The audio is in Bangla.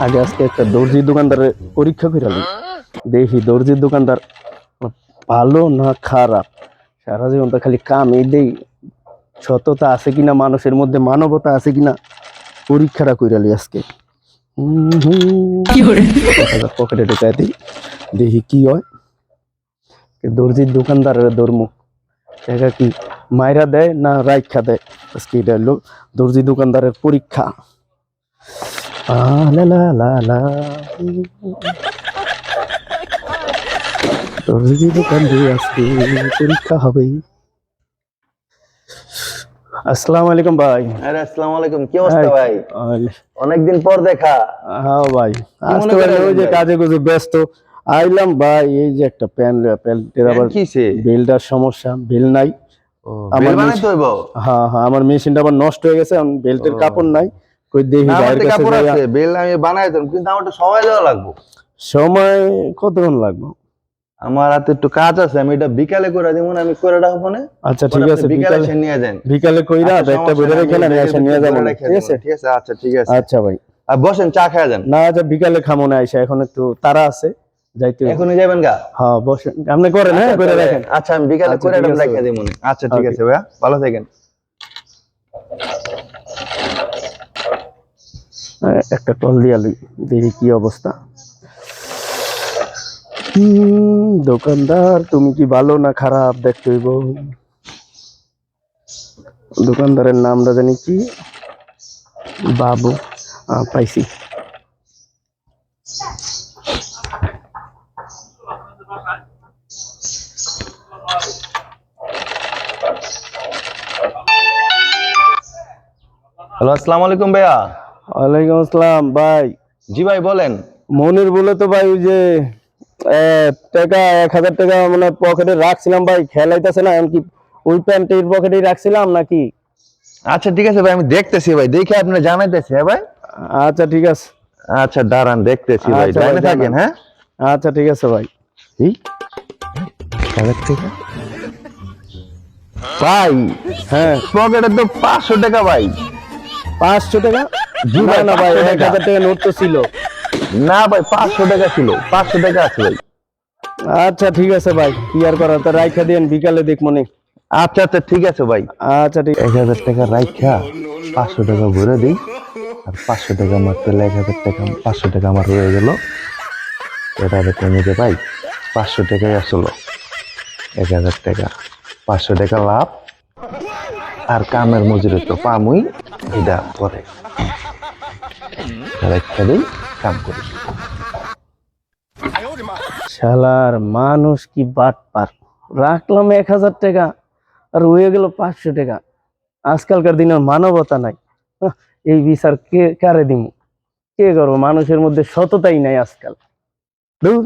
আগে আজকে একটা দর্জির দোকানদারের পরীক্ষা করে দেখি দর্জির দোকানদার ভালো না খারাপ? সারা জীবন তো খালি কামই দেই সততা আছে কিনা মানুষের মধ্যে মানবতা আছে কিনা পরীক্ষাটা করে আলি আজকে। পকেটে ঢুকাই দিই দেখি কি হয়। দর্জির দোকানদারের ধর্ম টাকা কি মাইরা দেয় না রাইখা দেয়? আজকে এটা হলো দর্জি দোকানদারের পরীক্ষা। দর্জি আজকে পরীক্ষা হবে। আসসালামু আলাইকুম ভাই। আরে আসসালামু আলাইকুম। কি অবস্থা ভাই? অনেকদিন পর দেখা। হ্যাঁ ভাই আসতে পারলে ওই যে? কাজে গুজে ব্যস্ত। আইলাম ভাই এই যে একটা প্যান প্যান্টের আবার বেলটার সমস্যা বেল নাই। বিল বানাইতে হইব? হ্যাঁ হ্যাঁ আমার মেশিনটা আবার নষ্ট হয়ে গেছে বেল্টের কাপড় নাই কই দেখি কাছে কাপড় আছে বিল আমি বানাইতাম কিন্তু আমার তো সময় দেওয়া লাগবে। সময় কতক্ষণ লাগবে? আমার হাতে একটু কাজ আছে আমি এটা বিকালে করে দিব আমি করে রাখব না? আচ্ছা ঠিক আছে বিকালে এসে নিয়ে যান। বিকালে কইরা আচ্ছা, একটা বেড়ে রেখে না এসে নিয়ে যাব। ঠিক আছে? ঠিক আছে আচ্ছা ঠিক আছে। আচ্ছা ভাই। আর বসেন চা খেয়ে যান। না আচ্ছা বিকালে খামো না আইসা এখন একটু তারা আছে। যাইতে। এখনই যাবেন গা? হ্যাঁ বসেন। আপনি করেন হ্যাঁ করে রাখেন। আচ্ছা আমি বিকালে আচ্ছা, করে মনে আচ্ছা ঠিক আছে ভাইয়া ভালো থাকেন। একটা দিয়া দেখি কি অবস্থা। দোকানদার তুমি কি ভালো না খারাপ? দেখতে হইব। দোকানদারের নামটা জানি কি? বাবু পাইছি। হ্যালো আসসালামু আলাইকুম ভাইয়া। ওয়ালাইকুম আসসালাম ভাই। জি ভাই বলেন। মনির বলে তো ভাই ওই যে টাকা এক হাজার টাকা মানে পকেটে রাখছিলাম ভাই খেলাইতেছে না এমনকি ওই প্যান্টের পকেটেই রাখছিলাম নাকি? আচ্ছা ঠিক আছে ভাই আমি দেখতেছি ভাই দেখে আপনি জানাইতেছি হ্যাঁ ভাই? আচ্ছা ঠিক আছে। আচ্ছা দাঁড়ান দেখতেছি ভাই আচ্ছা থাকেন হ্যাঁ? আচ্ছা ঠিক আছে ভাই। এই হাজার টাকা ভাই হ্যাঁ। পকেটে তো পাঁচশো টাকা ভাই। পাঁচশো টাকা? জি না ভাই, না ভাই 500 এক হাজার টাকা নোট তো ছিল। না ভাই পাঁচশো টাকা ছিল। পাঁচশো টাকা আছে ভাই। আচ্ছা ঠিক আছে ভাই। কি আর করার? তা রাইখা দিন বিকালে দেখ মনে আচ্ছা আচ্ছা ঠিক আছে ভাই। আচ্ছা ঠিক এক হাজার টাকা রাইখা পাঁচশো টাকা ভরে দিই। আর পাঁচশো টাকা আমার পেলে এক হাজার টাকা পাঁচশো টাকা আমার হয়ে গেল। এটা কমে যে ভাই। পাঁচশো টাকাই আসলো। এক হাজার টাকা। পাঁচশো টাকা লাভ আর কামের মজুরি তো পামুই পরে। রাইখা কাম করি। শালার মানুষ কি বাট পার। রাখলাম এক হাজার টাকা আর হয়ে গেল পাঁচশো টাকা। আজকালকার দিনের মানবতা নাই। এই বিচার কে কারে দিব কে করব? মানুষের মধ্যে সততাই নাই আজকাল। ধুর।